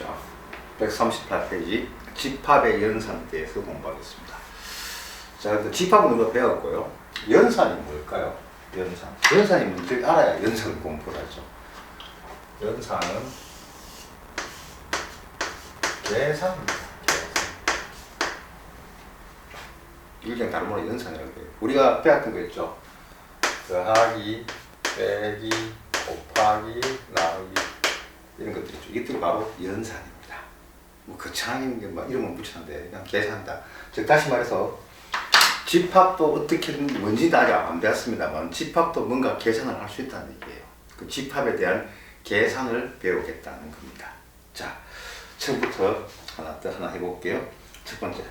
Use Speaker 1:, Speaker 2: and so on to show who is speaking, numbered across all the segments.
Speaker 1: 자, 138페이지 집합의 연산에 대해서 공부하겠습니다. 자, 그 집합은 우리가 배웠고요. 연산이 뭘까요? 연산. 연산이 뭔지 알아야 연산 공부를 하죠. 연산은 계산입니다. 그냥 다른 말로 연산이라고 해요. 우리가 배웠던 거 있죠. 더하기, 빼기, 곱하기, 나누기 이런 것들 있죠. 이것들이 바로 연산입니다. 뭐 거창한 게막 이름은 붙였는데 그냥 계산다. 즉 다시 말해서 집합도 어떻게 뭔지 아직 안 배웠습니다만 집합도 뭔가 계산을 할 수 있다는 얘기예요. 그 집합에 대한 계산을 배우겠다는 겁니다. 자, 처음부터 하나 또 하나 해볼게요. 첫 번째.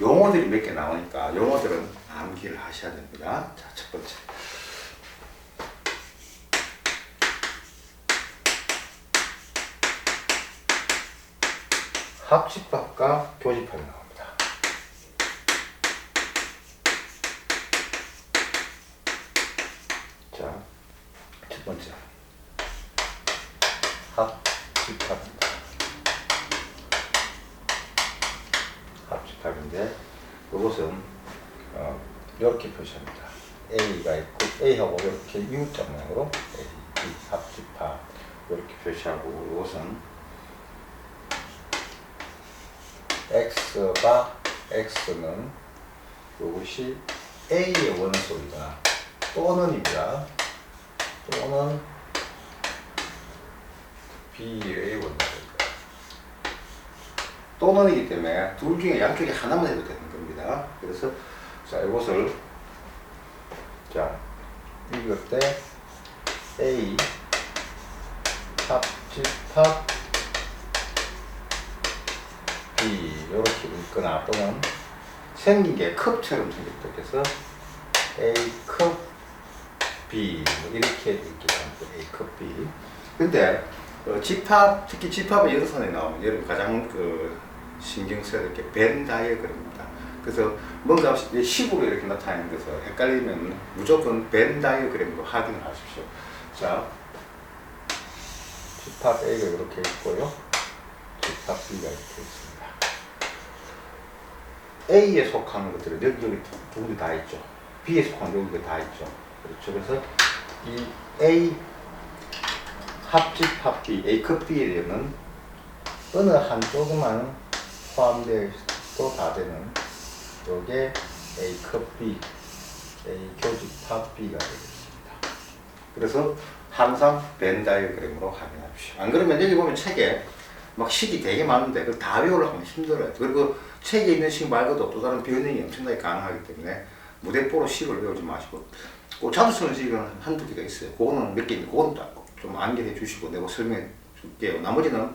Speaker 1: 용어들이 몇 개 나오니까 용어들은 암기를 하셔야 됩니다. 자, 첫 번째. 합집합과 교집합이 나옵니다. 자, 첫 번째. 합집합입니다. 합집합인데 이것은 어, 이렇게 표시합니다. A가 있고 A하고 이렇게 U자 모양으로 A, B 합집합 이렇게 표시하고 이것은 x가 x는 이것이 a의 원소이다 또는입니다. 또는 b의 원소이다. 또는이기 때문에 둘 중에 양쪽에 하나만 해도 되는 겁니다. 그래서 자 이것을 자 읽을 때 a 합집합 이렇게 읽거나 또는 생긴 게 컵처럼 생겼다 그래서 A 컵 B 뭐 이렇게 읽기도 하고 A 컵 B 근데 어, 집합 특히 집합의 연산에 나오면 여러분 가장 그 신경 써야 될 게 벤 다이어그램입니다. 그래서 뭔가 식으로 이렇게 나타내는 것을 헷갈리면 무조건 벤 다이어그램으로 확인을 하십시오. 자, 집합 A가 이렇게 있고요. 집합 B가 이렇게 있습니다. A에 속하는 것들은 여기 여기 두 군데 다 있죠. B에 속하는 여기가 다 있죠. 그렇죠. 그래서 이 A 합집합 B, A 급 B에 되면 어느 한쪽만 포함되어도 다 되는 요게 A 급 B, A 교집합 B가 되겠습니다. 그래서 항상 벤 다이어그램으로 확인합시오. 안 그러면 여기 보면 책에 막 식이 되게 많은데 그걸 다 외우려고 하면 힘들어요. 그리고 책에 있는 식 말고도 또 다른 변형이 엄청나게 가능하기 때문에 무대뽀로 식을 외우지 마시고 그 자주 쓰는 식은 한두 개가 있어요. 그거는 몇 개 있는데 그거는 좀 암기해 주시고 내가 설명해 줄게요. 나머지는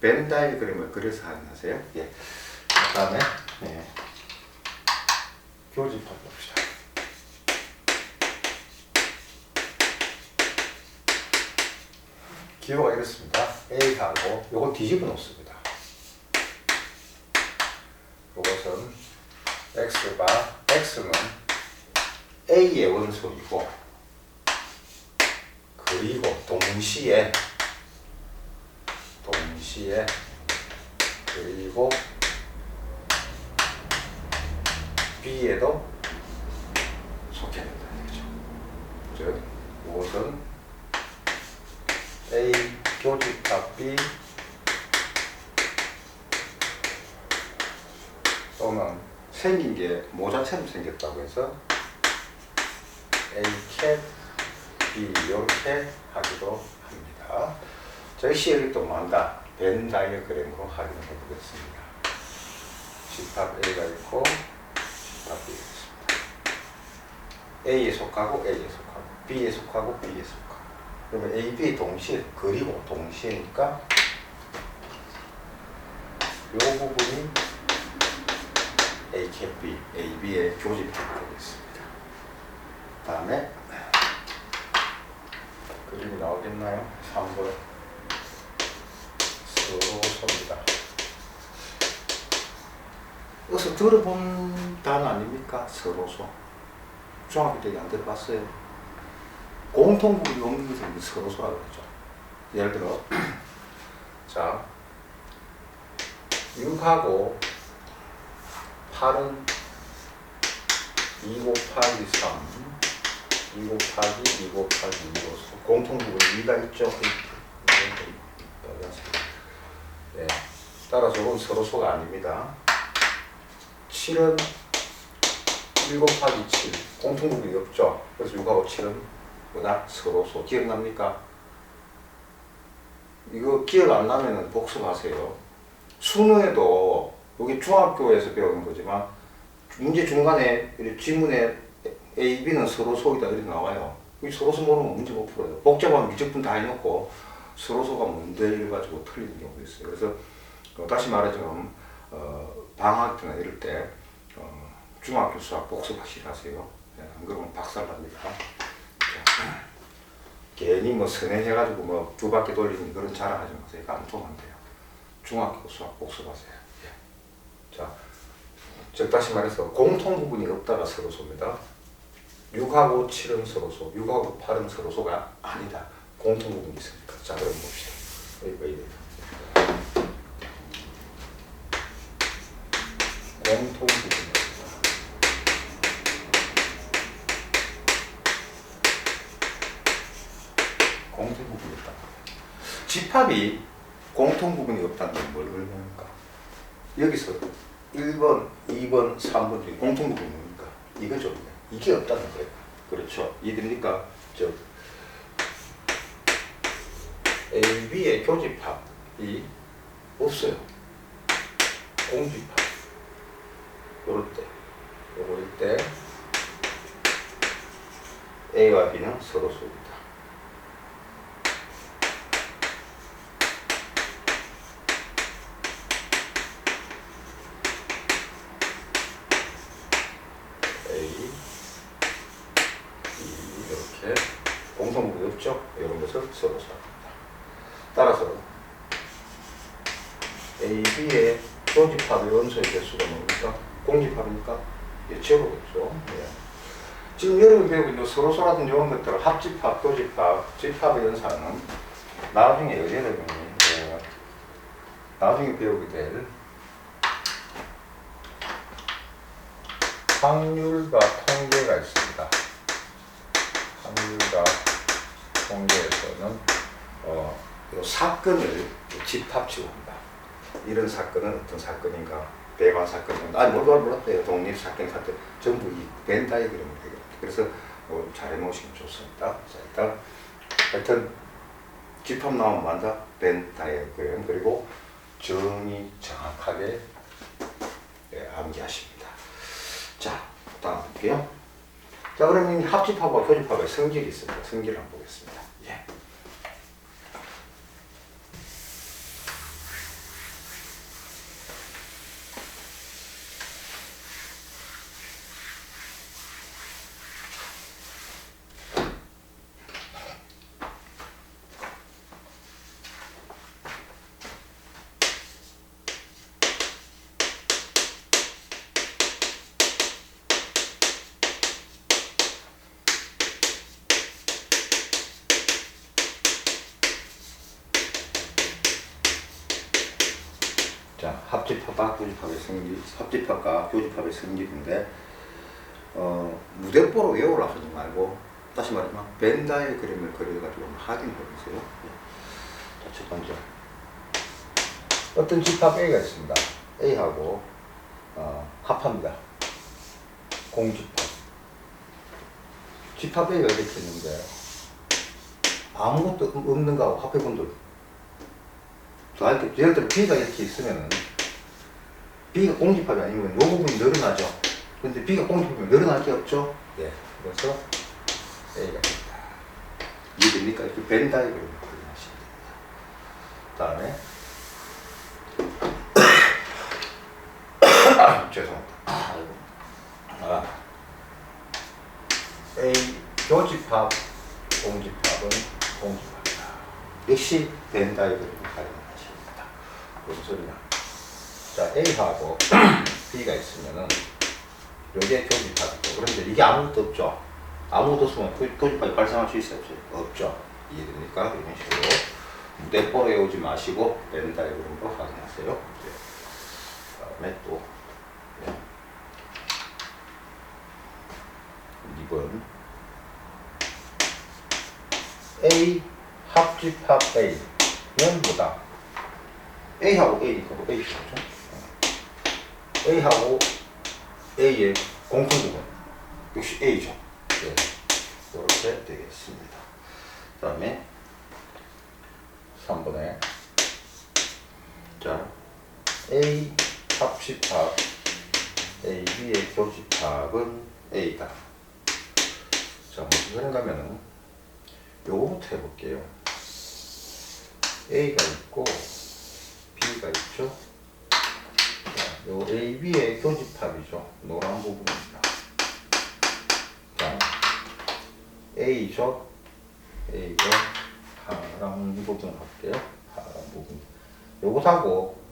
Speaker 1: 벤 다이어그램을 그려서 확인하세요. 예. 그 다음에 예. 교집합 봅시다. 기호가 이렇습니다. A하고 요거 뒤집어 놓습니다. 이것은 x가 x는 a의 원소이고 그리고 동시에 동시에 그리고 b에도 속해 된다는 거죠. 즉 이것은 a 교집합 b 또는 생긴 게 모자처럼 생겼다고 해서 A cat, B 이렇게 하기도 합니다. 저희 시를 또 뭐한다? 벤 다이어그램으로 확인해 보겠습니다. 집합 A가 있고 집합 B가 있습니다. A에 속하고 A에 속하고 B에 속하고 B에 속하고 그러면 A, B 동시에 그리고 동시에니까 이 부분이 A 캡 B, A B의 교집합이 되겠습니다. 다음에 그림이 나오겠나요? 3번 서로소입니다. 어서 들어본 단어 아닙니까? 서로소. 중학교 때 안 들어봤어요? 공통부분이 없는 것을 서로소라고 그러죠. 예를 들어 자, 6하고 8은 2 곱하기 3, 2 곱하기 2 곱하기 2로서 공통부분 2가 있죠? 네. 따라서 이건 서로 소가 아닙니다. 7은 1 곱하기 7, 공통부분이 없죠? 그래서 6하고 7은 뭐다? 서로 소. 기억납니까? 이거 기억 안 나면은 복습하세요. 수능에도 여기 중학교에서 배우는 거지만 문제 중간에 지문에 A, B는 서로 소이다 이렇게 나와요. 이 서로소 모르면 문제 못 풀어요. 복잡한 미적분 다 해놓고 서로소가 뭔데 이래가지고 틀리는 경우도 있어요. 그래서 어, 다시 말하자면 어, 방학 때나 이럴 때 어, 중학교 수학 복습하시라 하세요. 예, 안 그러면 박살납니다. 자, 괜히 뭐 선회해가지고 뭐 두 바퀴 돌리는 그런 자랑하지 마세요. 안 통한대요. 중학교 수학 복습하세요. 예. 자, 즉 다시 말해서 공통 부분이 없다가 서로소입니다. 6하고 7은 서로소, 6하고 8은 서로소가 아니다. 공통 부분이 있으니까. 자, 그럼 봅시다. 여기가 이래. 공통 부분입니다. 공통 부분이 없다. 집합이 공통 부분이 없다는 건 뭘 의미합니까? 여기서 1번, 2번, 3번 중에 공통 부분이 뭡니까? 이거죠. 이게 없다는 거예요. 그렇죠. 이해됩니까? 저 A, B의 교집합이 없어요. 공집합. 요럴 때, 요럴 때 A와 B는 서로 쏘입니다. A, B 이렇게 공통부분이 없죠? 이런 것을 서로 삽니다. 따라서 A, B의 원소의 개수가 뭡니까? 공집합입니까? 예, 제로겠죠. 예. 지금 여러분 배우고 있는 서로서라든 이런 것들을 합집합, 교집합, 집합의 연산은 나중에 여러분이 예, 나중에 배우게 될 확률과 통계가 있습니다. 확률과 통계에서는 어, 이 사건을 집합치고 합니다. 이런 사건은 어떤 사건인가? 배관 사건은 아니 몰라 몰랐대요. 독립 사건 사건 전부 이 벤 다이그램을 해요. 그래서 어, 잘 해놓으시면 좋습니다. 자 일단 하여튼 집합 나오면 만다 벤 다이그램 그리고 정의 정확하게 예, 암기하십니다. 자, 다음 볼게요. 자, 그러면 이 합집합과 교집합의 성질이 있습니다. 성질을 한번 보겠습니다. 예. 자, 합집합과 교집합의 성질, 합집합과 교집합의 성질인데, 어, 무대뽀로 외우라 하지 말고, 다시 말하면, 벤다의 그림을 그려가지고 확인해 보세요. 예. 자, 첫 번째. 어떤 집합 A가 있습니다. A하고, 어, 합합니다. 공집합. 집합 A가 이렇게 있는데, 아무것도 없는 거하고 합해본 적 자, 이렇게 예를 들어 B가 이렇게 있으면은 B가 공집합이 아니면 이 부분이 늘어나죠. 근데 B가 공집합이면 늘어날 게 없죠. 예. 그래서 A가 있다. 이해됩니까? 이렇게 벤 다이그램을 그려하시면 됩니다. 다음에 아, 죄송합니다. 아. A 교집합 공집합은 공집합이다. 역시 벤 다이그램을 활용하십니다. 소리냐? 자 A하고 B가 있으면은 요게 교집합이고 그런데 이게 아무것도 없죠. 아무것도 없으면 교- 교집합이 발생할 수 있어요? 없죠. 이해됩니까? 이런 식으로 무대뽀로 외우지 마시고 벤 다이그램으로 확인하세요. 예. 다음에 또 예. 2번 A 합집합 A는 뭐다? A하고 A니까 뭐 A죠. A하고 A의 공통부분 역시 A죠. 예. 이렇게 되겠습니다. 그 다음에 3번에 자 A 합집합 A, B의 교집합은 A다. 자, 무슨 소린가 하면은 요거부터 해볼게요. A가 있고 B가 있죠. 자, 요 A, B의 교집합이죠. 노란 부분입니다. 자, A죠. A가 파란 부분 할게요. 파란 부분. 요것하고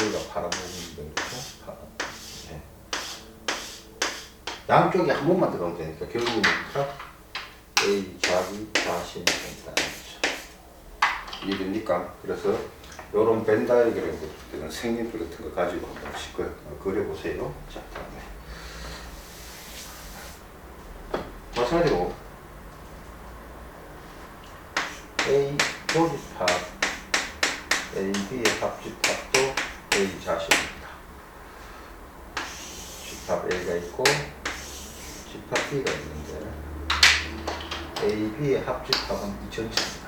Speaker 1: A가 파란 부분 정도죠. 파란. 네. 양쪽에 한 번만 들어가면 되니까 결국은 A 자기 자신이 된다. 이해됩니까? 그래서 요런 벤 다이그램 같은 때는 색림표 같은 거 가지고 한 번씩 그- 그려보세요. 자, 다음에. 마찬가지로 A 교집합 A, B의 합집합도 A 자신입니다. 집합 A가 있고 집합 B가 있는데 A, B의 합집합은 이 전체입니다.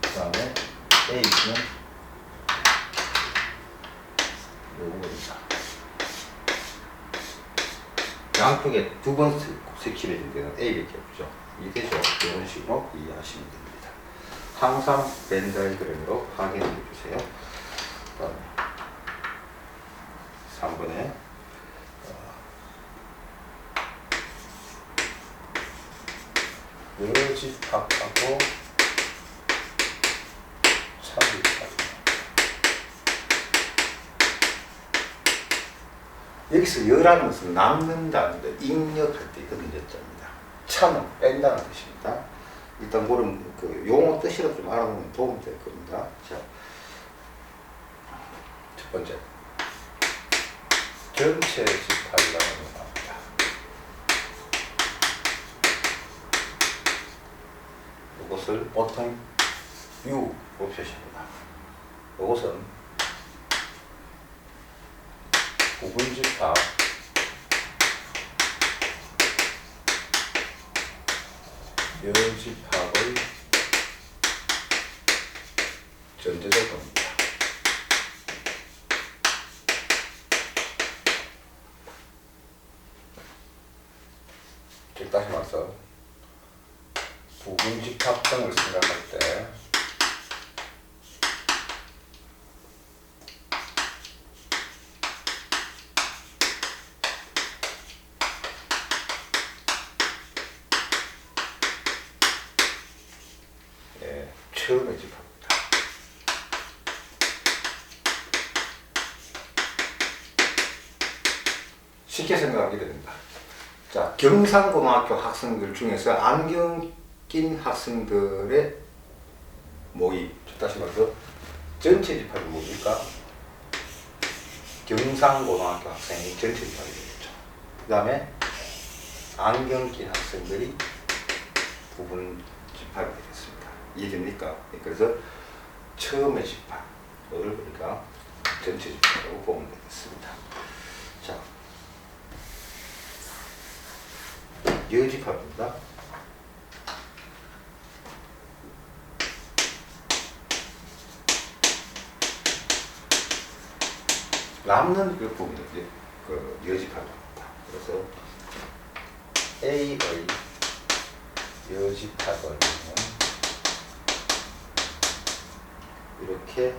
Speaker 1: 그 다음에 A는 요거입니다. 양쪽에 두번 색칠해진 데는 A밖에 없죠. 이게죠. 이런 식으로 이해하시면 됩니다. 항상 벤 다이그램으로 확인해 주세요. 다음에 3번에 여집합하고 차집합 여기서 여라는 것은 남는다는데 입력할 때 이거 문제점입니다. 차는 뺀다는 뜻입니다. 일단 그럼 그 용어 뜻이라도 좀 알아보면 도움이 될 겁니다. 자, 첫 번째 전체 집합이라는 거 나옵니다. 이것을 보통 U로 표시합니다. 이것은 부분집합 여집합의 전제적 겁니다. 즉 다시 말해서 부분집합 등을 생각할 때 예, 처음에 집합입니다. 쉽게 생각하게 됩니다. 자, 경상고등학교 학생들 중에서 안경 낀 학생들의 모임, 다시 말해서 전체 집합이 뭡니까? 경상고등학교 학생이 전체 집합이 되겠죠. 그 다음에 안경 낀 학생들이 부분 집합이. 이해됩니까? 그래서 처음에 집합을 우리가 전체 집합으로 보면 되겠습니다. 자, 여집합입니다. 남는 그 부분이 그 여집합입니다. 그래서 A의 여집합을 이렇게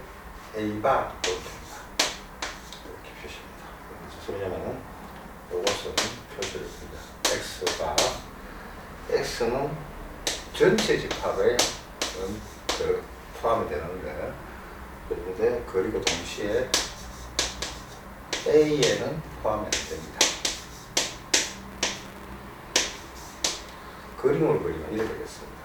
Speaker 1: A 바 이렇게입니다. 이렇게 표시합니다. 무슨 소리냐면은 이것은 표시를 합니다. X 바 X는 전체 집합에 음, 그 포함이 되는데 그런데 그리고 동시에 A에는 포함이 안 됩니다. 그림을 그리면 이렇게 되겠습니다.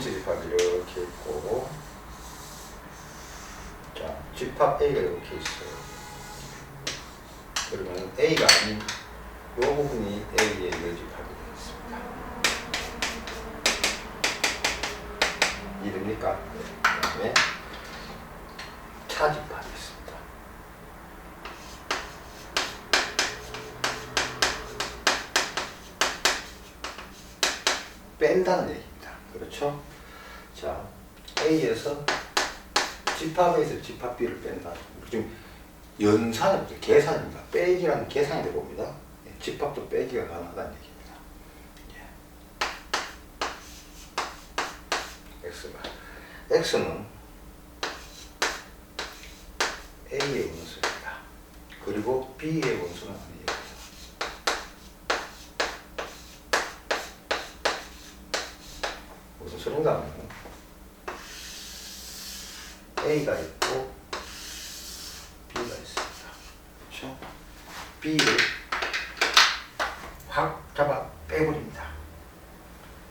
Speaker 1: 전체 집합이 이렇게 있고 자 집합 A가 이렇게 있어요. 그러면 A가 아닌 이 부분이 A의 여집합이 되겠습니다. 이해됩니까? 그 다음에 차집합이 있습니다. 뺀다는 얘기입니다. 그렇죠? 자, A에서 집합에서 집합 B를 뺀다. 지금 연산입니다. 계산입니다. 빼기라는 계산이 되봅니다. 예, 집합도 빼기가 가능하다는 얘기입니다. 예. X가 X는 A의 원수입니다. 그리고 B의 원수는 아니에요. 소린가 하면 A가 있고 B가 있습니다. 그렇죠? B를 확 잡아 빼버립니다.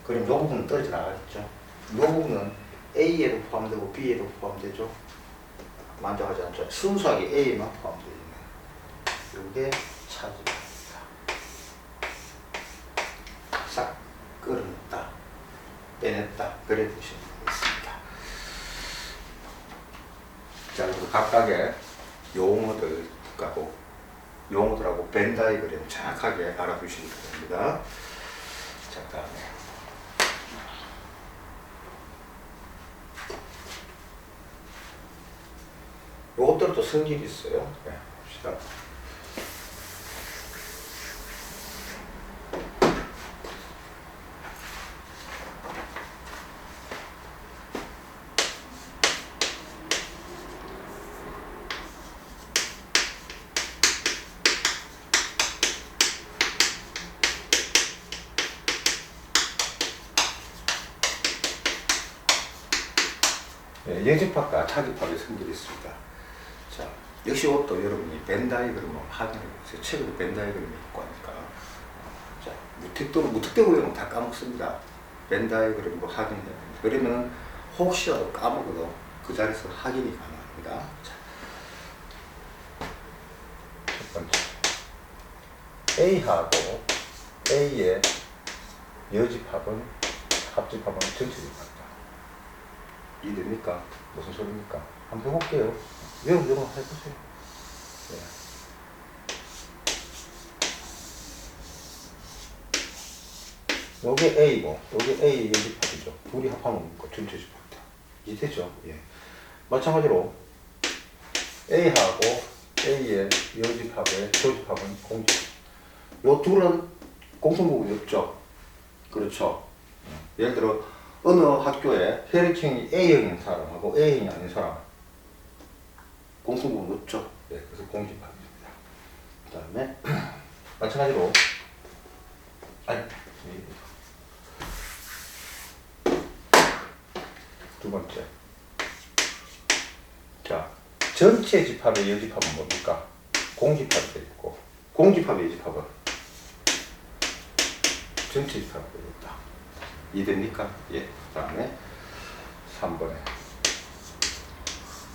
Speaker 1: 그럼 이 부분은 떨어져 나가겠죠. 이 부분은 A에도 포함되고 B에도 포함되죠. 만족하지 않죠. 순수하게 A에만 포함되어 있는 이게 차지입니다. 싹 끌어냈다, 빼냈다, 그래 보시면 되겠습니다. 자, 그리고 각각의 용어들하고 용어들하고 벤 다이그램 정확하게 알아두시면 됩니다. 자, 다음에 요것들도 성질이 있어요. 네, 봅시다. 네, 예집합과 차집합의 성질이 있습니다. 자, 역시 이것도 여러분이 벤다이그램을 확인해 보세요. 최근에 벤다이그램이 있고 하니까. 자, 무특도, 무특대 외우면 다 까먹습니다. 벤다이그램도 확인해야 됩니다. 그러면 혹시라도 까먹어도 그 자리에서 확인이 가능합니다. 자, 첫 번째. A하고 A의 여집합은 합집합은 전체집합 이다. 이해됩니까? 무슨 소리입니까? 한번 해볼게요. 외우면 외우면 해보세요. 네. 요게 A고, 요게 A의 여집합이죠. 둘이 합하면 그 전체 집합이다. 이해되죠? 예. 마찬가지로 A하고 A의 여집합의 조집합은 공집. 요 둘은 공통부분이 없죠. 그렇죠. 예를 들어 어느 학교에 혈액형이 A형인 사람하고 A형이 아닌 사람 공통부분 없죠. 네, 그래서 공집합입니다. 그 다음에 마찬가지로 아니 두 번째 자 전체 집합의 여집합은 뭡니까? 공집합이 되겠고 공집합의 여집합은 전체 집합이 되겠다. 이해됩니까? 예. 그 다음에 3번에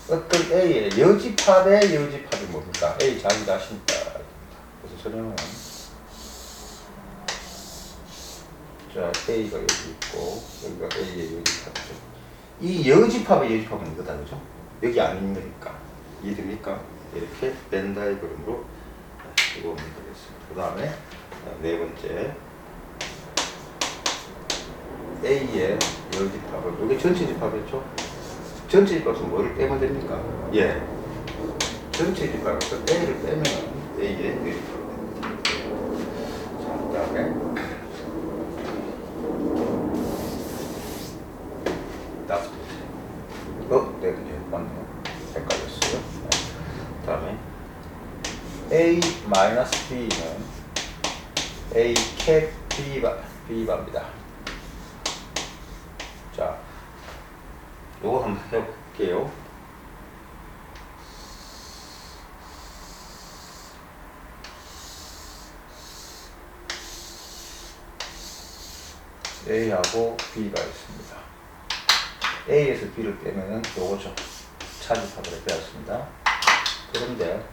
Speaker 1: 어떤 A의 여집합의 여집합이 뭡니까? A 자기 자신이다. 무슨 소리냐면 자 A가 여기 있고 여기가 A의 여집합이죠. 이 여집합의 여집합은 이거다 그죠? 여기 아닌 거니까 이해됩니까? 이렇게 벤다이그램으로 이거 보면 되겠습니다. 그 다음에 네 번째 A의 여집합을 이게 전체 집합이죠? 전체 집합에서 뭐를 빼면 됩니까? 예. 전체 집합에서 A를 빼면 A의 여집합이 됩니다. 자, 그 다음에 다섯 번째. 어? 네, 네, 맞네요. 헷갈렸어요. 네. 다음에 A 마이너스 B는 A 캡 B바, B바입니다. 자, 요거 한번 해볼게요. A하고 B가 있습니다. A에서 B를 빼면은 요거죠. 차집합을 빼었습니다. 그런데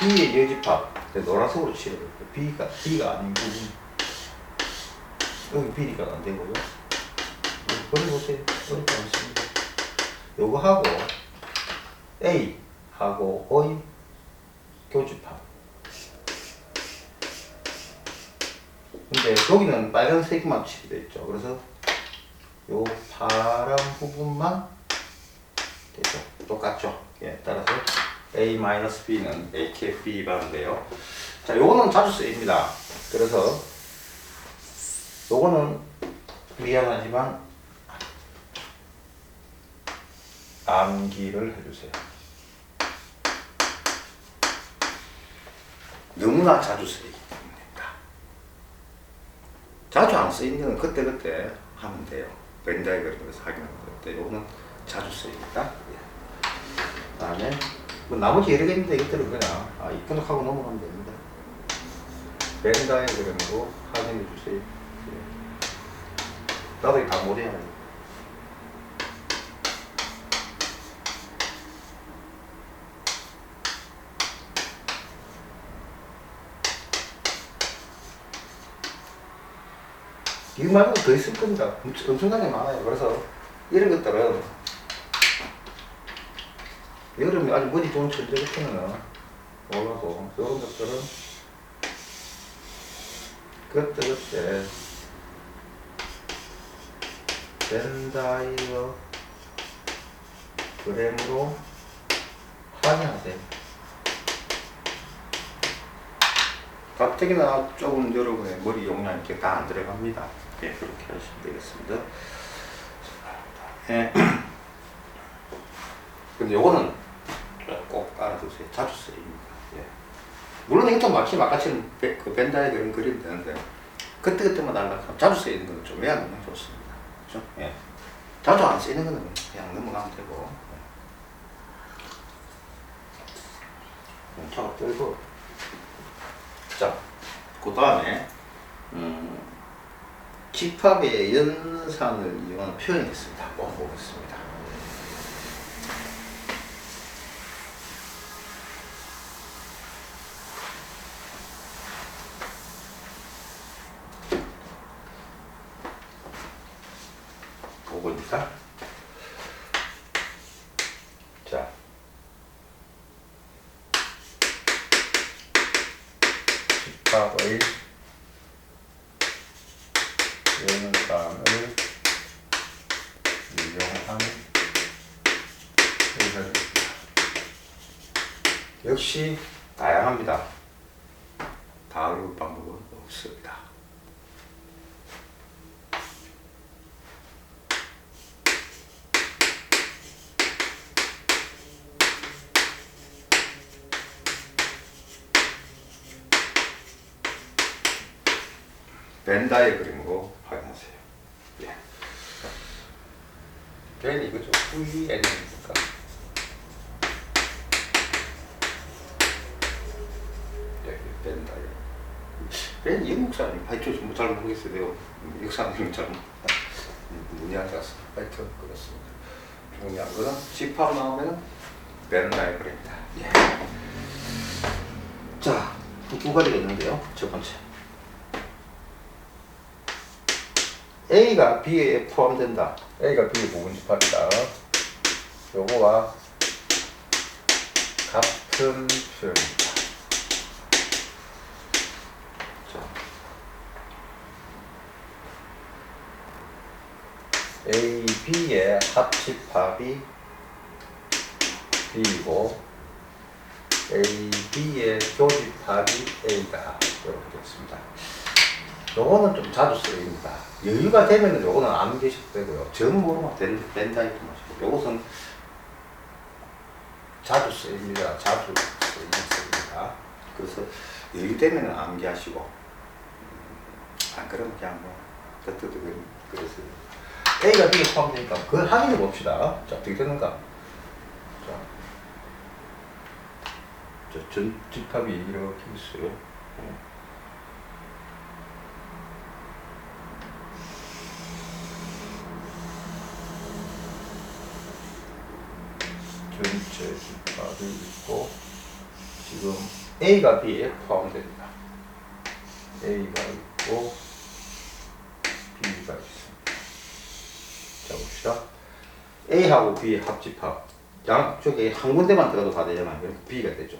Speaker 1: B의 여집합 노란색으로 칠해요. B가 B가 아닌 부분 여기 B가 안 되고요. 여기 버려보세요. 어렵지 않습니다. 요거 하고 A 하고 O의 교집합. 근데 여기는 빨간색만 칠이 있죠. 그래서 요 파란 부분만 되죠. 똑같죠. 예, 따라서 A-B는 AKB 바인데요. 자, 요거는 자주 쓰입니다. 그래서 요거는 미안하지만 암기를 해주세요. 너무나 자주 쓰이기 때문입니다. 자주 안 쓰이는 건 그때그때 하면 돼요. 벤다이그램에서 확인하는 건데 요거는 자주 쓰입니다. 예. 다음에 뭐 나머지 여러 개 있는데 이것들은 그냥 아, 이쁜 하고 넘어가면 됩니다. 벤다이그램으로 확인해 주세요. 예. 나도 이거 다 못해야 돼. 이거 말고 더 있을 겁니다. 엄청- 엄청나게 많아요. 그래서 이런 것들은 여름에 아주 머리 좋은 천재 같으면은 몰라도 이런 것들은 그때 그때 벤다이어 그램으로 확인하세요. 가뜩이나 조금 여러분의 머리 용량이 이렇게 다 안 들어갑니다. 예, 그렇게 하시면 되겠습니다. 예. 근데 요거는 꼭 알아두세요. 자주 쓰입니다. 예. 물론 이것도 마치 아까처럼 벤- 그 벤다에 그런 그림 되는데 그때그때만 알아서 자주 쓰이는 건 좀 외우는 게 좋습니다. 그죠? 예. 자주 안 쓰이는 거는 그냥 넘어가면 되고. 예. 차가 떨고. 자, 그 다음에 음, 집합의 연산을 이용하는 표현이 있습니다. 한번 보겠습니다. 보고입니다. 자, 집합의 연산을 이용한 표현입니다. 역시 다양합니다. 다룰 방법은 없습니다. 벤 다이어그램으로 확인하세요. 예. 벤 이거죠. VN입니까? 예, 벤 다이어그램. 벤 영국사님 하여튼 뭐잘 모르겠어요. 내가 역사님 잘 문의하지 않습니다. 하여튼 그렇습니다. 중요한 거는 집합 나오면 벤 다이어그램입니다. 예. 자, 두 가지가 있는데요. 첫 번째. A가 B에 포함된다. A가 B의 부분 집합이다. 요거와 같은 표현입니다. 자. A, B의 합집합이 B이고 A, B의 교집합이 A다. 이렇게 됐습니다. 요거는 좀 자주 쓰입니다. 여유가 되면은 요거는 안 계셔도 되고요. 전 모르면 된, 된다 이렇게 마시고 요것은 자주 쓰입니다. 자주 쓰입니다. 그래서 여유 되면은 암기하시고 음, 안 그러면 그냥 뭐 덧떠도 그래서 A가 B에 포함되니까 그걸 확인해 봅시다. 자 어떻게 되는가? 자, 저 전집합이 이렇게 있어요. 어. 전체 집합이 있고 지금 A가 B에 포함됩니다. A가 있고 B가 있습니다. 자 봅시다. A하고 B의 합집합 양쪽에 한 군데만 들어가도 다 되잖아요. 그럼 B가 되죠.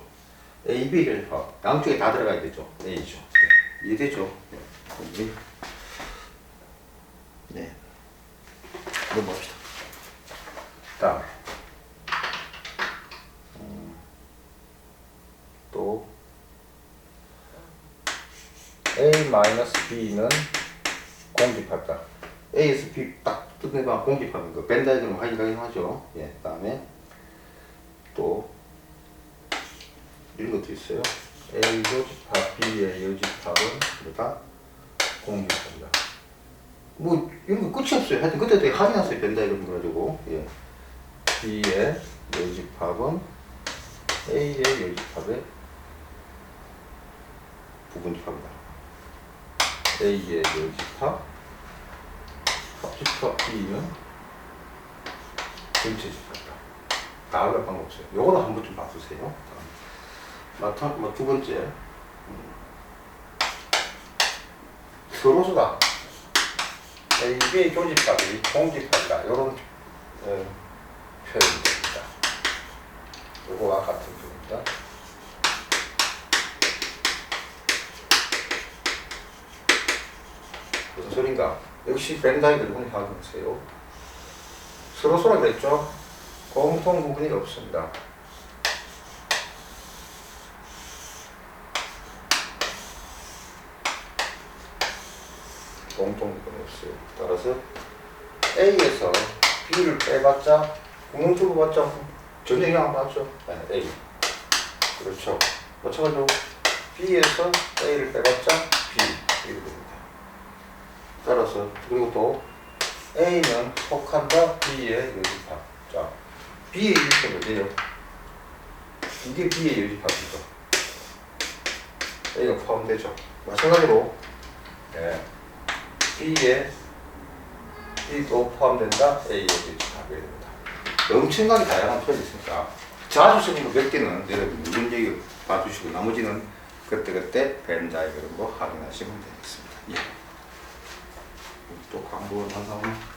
Speaker 1: A, B를 합 양쪽에 다 들어가야 되죠. A죠. 네. 이해되죠? 네. 이해. 네. 넘어갑시다. 다음에 음, 또 A-B는 공집합이다. A에서 B 딱 뜯어내면 공집합인 거. 벤 다이그램 확인하긴 하죠. 예, 그다음에 또 이런 것도 있어요. A 요집합, B의 요집합은 뭐다? 공집합이다. 뭐 이런 거 끝이 없어요. 하여튼 그때 되게 확인했어요. 벤 다이그램 가지고. 예. B의 요집합은 A의 요집합의 부분집합이다. A의 요집합, 합집합 B는 전체 집합이다. 다 알아갈 방법 없어요. 요거도 한번 좀 봐주세요. 마타, 뭐 두 번째. 음. 서로수다. A, B의 교집합이 공집합이다. 요런 어, 표현이 됩니다. 요거와 같은 표현입니다. 무슨 소린가? 역시 벤다이들 분이 확인하세요. 서로 서로 그랬죠? 공통 부분이 없습니다. 공통 부분이 없어요. 따라서 A에서 B를 빼봤자 구멍 뚫어봤자 전혀 영향 안 받죠. 네, A. 그렇죠. 마찬가지로 B에서 A를 빼봤자 B 이렇게 됩니다. 따라서 그리고 또 A는 속한다 B의 요집합. 자, B의 요집합이 어디예요? 이게 B의 요집합이죠. A가 포함되죠. 마찬가지로 예, B에 B도 포함된다 A의 요집합이 됩니다. 엄청나게 다양한 표현이 있으니까 자주 쓰는 거몇 개는 여러분 이런 얘기 봐주시고 나머지는 그때그때 벤 다이그램으로 확인하시면 되겠습니다. 예. 또 광고를 한다면